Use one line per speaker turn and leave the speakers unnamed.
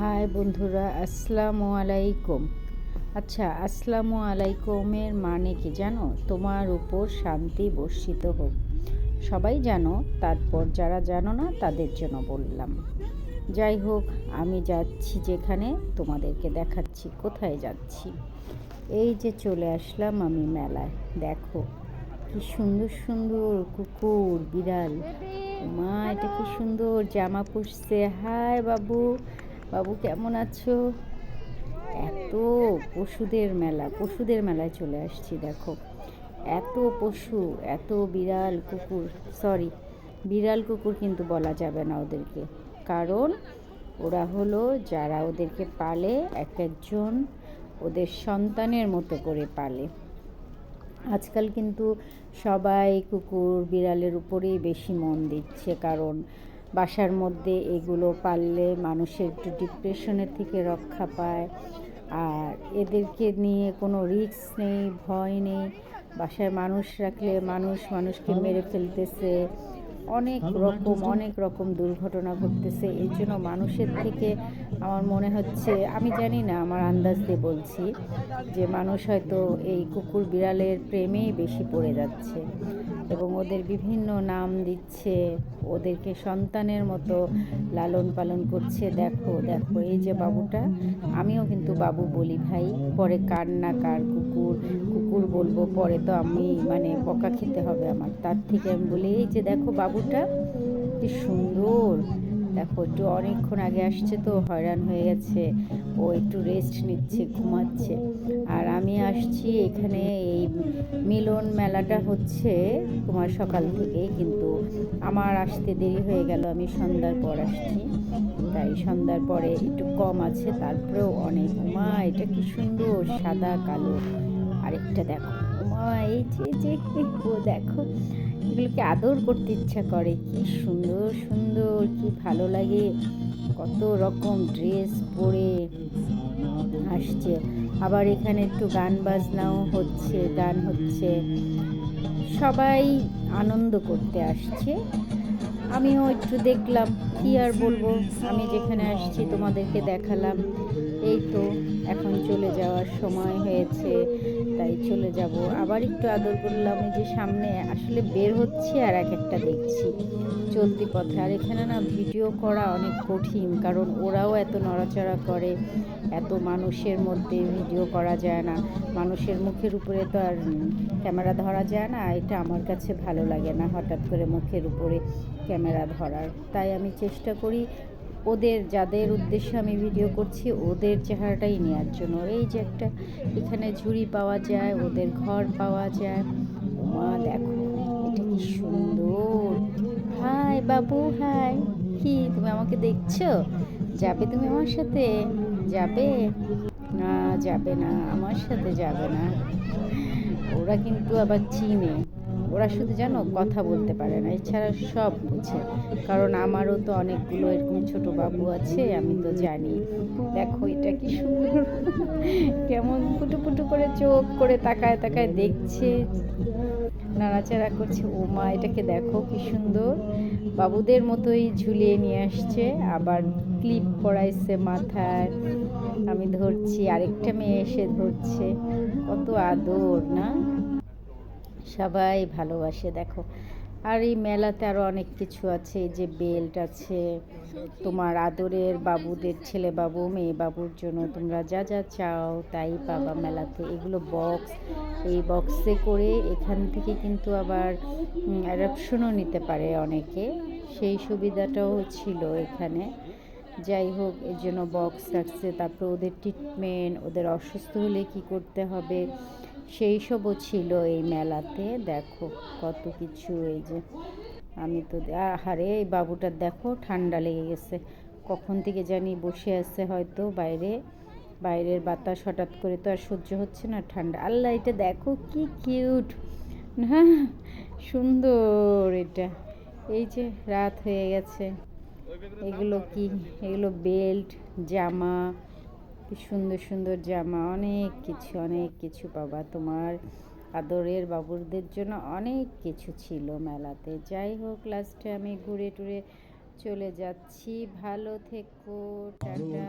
High বন্ধুরা, আসসালামু আলাইকুম। আচ্ছা আসসালামু আলাইকুমের মানে কি জানো? তোমার উপর শান্তি বর্ষিত হোক। সবাই জানো, তারপর যারা জানো না, তাদের জন্য বললাম। যাই হোক, আমি যাচ্ছি যেখানে, তোমাদেরকে দেখাচ্ছি, কোথায় যাচ্ছি। এই যে চলে আসলাম আমি মেলায়। দেখো, কি সুন্দর সুন্দর কুকুর, বিড়াল। মা এটা কি সুন্দর, জামা পরছে। হাই বাবু বাবু, কেমন আছো? এত পশুদের মেলা, পশুদের মেলায় চলে আসছি, দেখো। এত পশু, এত বিড়াল, কুকুর সরি বিড়াল, কুকুর কিন্তু বলা যাবে না ওদেরকে। কারণ ওরা হলো যারা ওদেরকে পালে, এক একজন ওদের সন্তানের মতো করে পালে। আজকাল কিন্তু সবাই কুকুর, বিড়ালের উপরেই বেশি মন দিচ্ছে, কারণ বাসার মধ্যে এগুলো পাললে মানুষের একটু ডিপ্রেশনের থেকে রক্ষা পায়। আর এদেরকে নিয়ে কোনো রিস্ক নেই ভয় নেই। বাসায় মানুষ রাখলে মানুষ মানুষকে মেরে ফেলতেছে। অনেক রকম অনেক রকম দুর্ঘটনা ঘটতেছে এর জন্য মানুষের থেকে আমার মনে হচ্ছে আমি জানি না আমার আন্দাজ দিয়ে বলছি যে মানুষ হয়তো এই কুকুর বিড়ালের প্রেমেই বেশি পড়ে যাচ্ছে এবং ওদের বিভিন্ন নাম দিচ্ছে ওদেরকে সন্তানের মতো লালন পালন করছে দেখো দেখো এই যে বাবুটা আমিও কিন্তু বাবু বলি ভাই পরে কার না কার কুকুর কুকুর বলব পরে তো আমি মানে পকা খেতে হবে আমার। তার থেকে আমি বলি এই যে দেখো বাবুটা কি সুন্দর। দেখো, একটু অনেকক্ষণ আগে আসছে তো, হয়রান হয়ে গেছে। ও একটু রেস্ট নিচ্ছে, ঘুমাচ্ছে। আর আমি আসছি এখানে, এই মিলন মেলাটা হচ্ছে তোমার সকাল থেকে কিন্তু আমার আসতে দেরি হয়ে গেল, আমি সন্ধ্যার পর আসছি। তাই সন্ধ্যার পরে একটু কম আছে, তারপরেও অনেক। মা এটা কি সুন্দর, সাদা, কালো। আরেকটা দেখো। মা এই যে দেখো। এগুলোকে আদর করতে ইচ্ছা করে, কি সুন্দর সুন্দর, কি ভালো লাগে। কত রকম ড্রেস পরে আসছে। আবার এখানে একটু গান বাজনাও হচ্ছে, গান হচ্ছে। সবাই আনন্দ করতে আসছে। আমিও একটু দেখলাম, কি আর বলব? আমি যেখানে আসছি তোমাদেরকে দেখালাম। এই তো এখন চলে যাওয়ার সময় হয়েছে, তাই চলে যাব। আবার একটু আদর করলাম যে সামনে আসলে বের হচ্ছে আর এক একটা দেখছি। চলতি পথে। আর এখানে না ভিডিও করা অনেক কঠিন, কারণ ওরাও এত নড়াচড়া করে, এত মানুষের মধ্যে ভিডিও করা যায় না। মানুষের মুখের উপরে তো আর ক্যামেরা ধরা যায় না, এটা আমার কাছে ভালো লাগে না হঠাৎ করে মুখের উপরে ক্যামেরা ধরার। তাই আমি চেষ্টা করি ওদের যাদের উদ্দেশ্যে আমি ভিডিও করছি, ওদের চেহারাটাই নেওয়ার জন্য। এই যে একটা এখানে ঝুড়ি পাওয়া যায়, ওদের ঘর পাওয়া যায়। মা, দেখো, এটা কি সুন্দর। হাই বাবু, হাই। কি, তুমি আমাকে দেখছ? যাবে তুমি আমার সাথে? যাবে? না যাবে না, আমার সাথে যাবে না। ওরা কিন্তু আবার চিনে। ওরা শুধু জানো কথা বলতে পারে না, এছাড়া সব বুঝে। কারণ আমারও তো অনেকগুলো এরকম ছোট বাবু আছে, আমি তো জানি। দেখো এটা কি সুন্দর। কেমন পুটু পুটু করে চোখ করে তাকায় তাকায় দেখছে। নাড়াচাড়া করছে, ও মা, এটাকে দেখো কি সুন্দর। বাবুদের মতোই ঝুলিয়ে নিয়ে আসছে, আবার ক্লিপ পরাইছে মাথায়। আমি ধরছি, আরেকটা মেয়ে এসে ধরছে। কত আদর, না? সবাই ভালোবাসে, দেখো। আর এই মেলাতে আরও অনেক কিছু আছে যে বেল্ট আছে, তোমার আদরের বাবুদের ছেলে বাবু মেয়ে বাবুর জন্য তোমরা যা যা চাও, তাই পাবা মেলাতে। এগুলো বক্স, এই বক্সে করে এখান থেকে কিন্তু আবার অ্যাডাপশনও নিতে পারে অনেকে। সেই সুবিধাটাও ছিল এখানে। যাই হোক, এর জন্য বক্স রাখছে তারপর ওদের ট্রিটমেন্ট ওদের অসুস্থ হলে কি করতে হবে? সেই সবও ছিল এই মেলাতে। দেখো কত কিছু এই যে, আমি তো আহারে এই বাবুটার দেখো ঠান্ডা লেগে গেছে। কখন থেকে জানি বসে আছে হয়তো বাইরে। বাইরের বাতাস হঠাৎ করে তো আর সহ্য হচ্ছে না, ঠান্ডা। আল্লাহ, এটা দেখো কি কিউট। না, সুন্দর এটা। এই যে রাত হয়ে গেছে। এগুলো কি? এগুলো বেল্ট, জামা কি সুন্দর সুন্দর জামা অনেক কিছু অনেক কিছু বাবা তোমার আদরের বাবুরদের জন্য অনেক কিছু ছিল মেলাতে। যাই হোক লাস্টে আমি ঘুরে টুরে চলে যাচ্ছি। ভালো থেকো টাটা